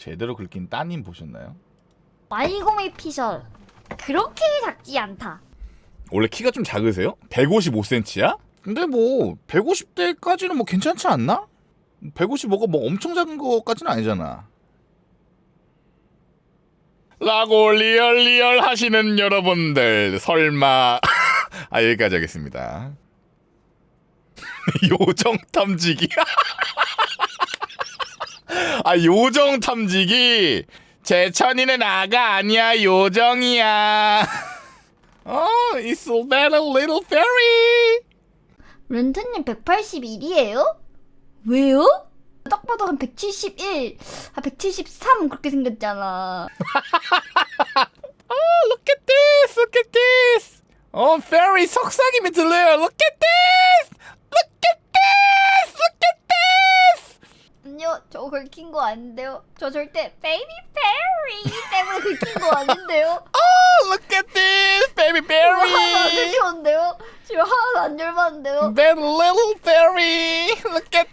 제대로 긁힌 따님 보셨나요? 마이고미 피셜 그렇게 작지 않다. 원래 키가 좀 작으세요? 155cm야? 근데 뭐 150대까지는 뭐 괜찮지 않나? 155가 뭐 엄청 작은 거까지는 아니잖아. 라고 리얼 리얼 하시는 여러분들 설마 아 여기까지 하겠습니다. 요정 탐지기 아 요정 탐지기 제천이는 아가 아니야 요정이야. 어, it's a little fairy. 렌트님 181이에요? 왜요? 딱 봐도 한 171, 한 173 그렇게 생겼잖아. Look at this, look at this. 어, fairy 속삭임이 들려요. Look at this, look at this, look at this. 아니요, 저 긁힌 거 아닌데요. 저 절대 베이비 페리 때문에 긁힌 거 아닌데요. Oh, look at this, baby 하나도 안 fairy. 긁혔는데요. 지금 하나도 안 열받는데요. That little fairy. Look at.